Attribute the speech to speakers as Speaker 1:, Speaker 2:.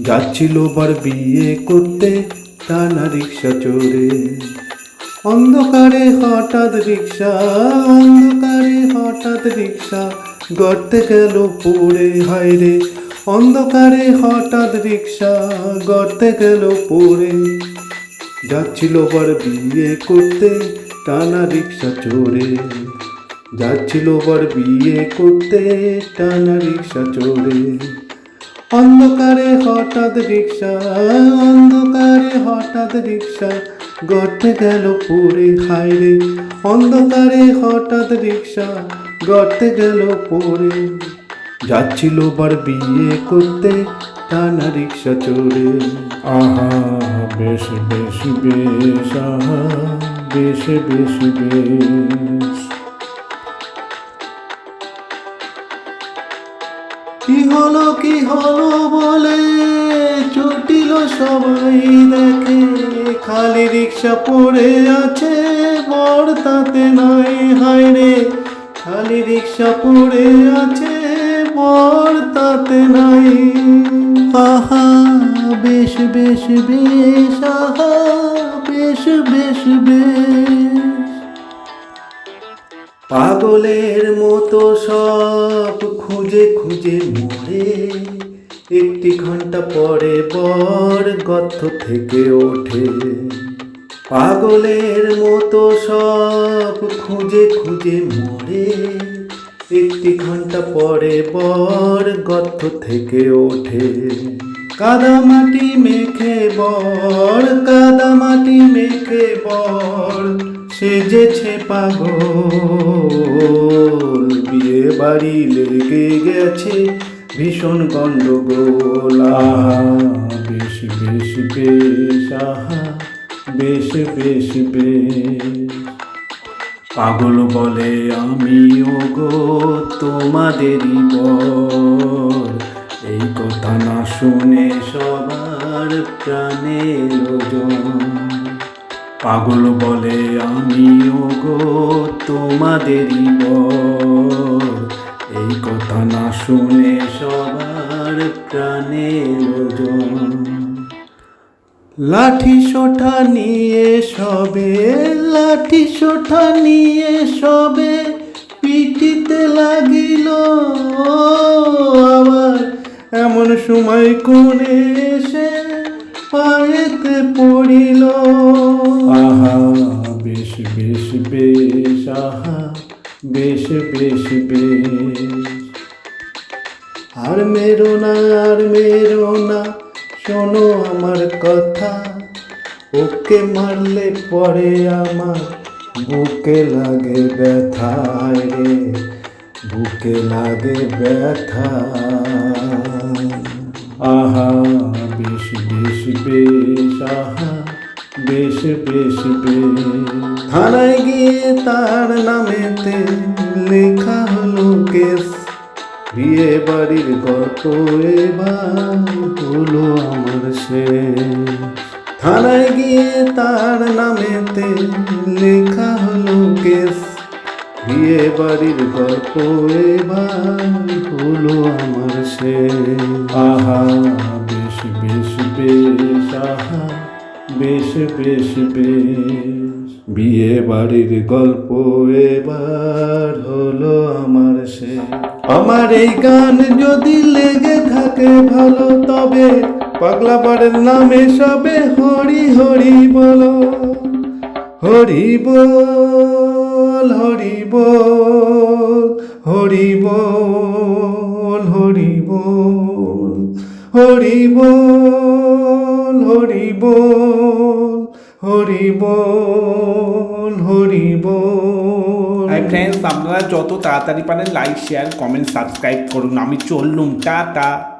Speaker 1: যাচ্ছিল বার বিয়ে করতে টানা রিক্সা চড়ে। অন্ধকারে হঠাৎ রিক্সা, অন্ধকারে হঠাৎ রিক্সা গড়তে গেল পড়ে হায়রে অন্ধকারে হঠাৎ রিক্সা গড়তে গেল পড়ে। যাচ্ছিল বার বিয়ে করতে টানা রিক্সা চড়ে। যাচ্ছিল বার বিয়ে করতে টানা রিক্সা চড়ে। অন্ধকারে হঠাৎ রিক্সা, অন্ধকারে হঠাৎ রিক্সা, গর্তে গেল পুরে হাইরে অন্ধকারে হঠাৎ রিক্সা, গর্তে গেল পড়ে যাচ্ছিল বার বিয়ে করতে, টানা রিক্সা চড়ে। আহা, বেশ বেশ বেশ, আহা, বেশ বেশ বেশ। কি হলো কি হলো বলে? ছুটিল সবাই দেখে, খালি রিক্সা পড়ে আছে বর তাতে নাই, হায় রে। খালি রিক্সা পড়ে আছে বর তাতে নাই। আহা, বেশ বেশ বেশ, আহা, বেশ বেশ বেশ। পাগলের মতো সব খুঁজে খুঁজে মরে। একটি ঘণ্টা পরে বর গর্ত থেকে ওঠে। পাগলের মতো সব খুঁজে খুঁজে মরে। একটি ঘণ্টা পরে বর গর্ত থেকে ওঠে। কাদা মাটি মেখে বর, কাদা মাটি মেখে বর। সেজেছে পাগল। বিয়ে বাড়ি লেগে গেছে ভীষণ গন্ডগোল। আহা বেশ বেশ বেশ, আহা, বেশ বেশ বেশ। পাগল বলে আমিও গো তোমাদেরই বর। এই কথা না শুনে সবার প্রাণের ওজন। পাগল বলে আমিও গো তোমাদেরই বর। এই কথা না শুনে সবার ওজন। লাঠি সোঠা নিয়ে সবে, লাঠি সোঠা নিয়ে সবে পিটিতে লাগিল। আবার এমন সময় কোণে এসে পায়েতে পড়িল। বেশ বেশ বেশ। আর মেরো না, আর মেরো না, শোনো আমার কথা। ওকে মারলে পরে আমার বুকে লাগে ব্যথা রে, বুকে লাগে ব্যথা আহা, বেশ বেশ বেশ, আহা। বেশ বেশ থানায় গিয়ে তার নামেতে লেখা হলো কেস। বিয়ে বাড়ির গল্প এবার হলো আমার সে থানায় গিয়ে তার নামেতে লেখা হলো কেস। বিয়ে বাড়ির গল্প এবার হলো আমার সে আহা, বেশ বেশ বেশ, আহা। বেশ বেশ বেশ। বিয়ে বাড়ির গল্প এবার হলো আমার সে আমার এই গান যদি লেগে থাকে ভালো, তবে পাগলা বাড়ির নামে সবে হরি হরি বলো। হরি বল হরি বল হরি বল হরি বল হরি বল। হরি বল হরি বল হরি বল।
Speaker 2: হাই ফ্রেন্ডস আপনারা যত তাড়াতাড়ি পারেন লাইক শেয়ার কমেন্ট সাবস্ক্রাইব করুন। আমি চললুম, টাটা।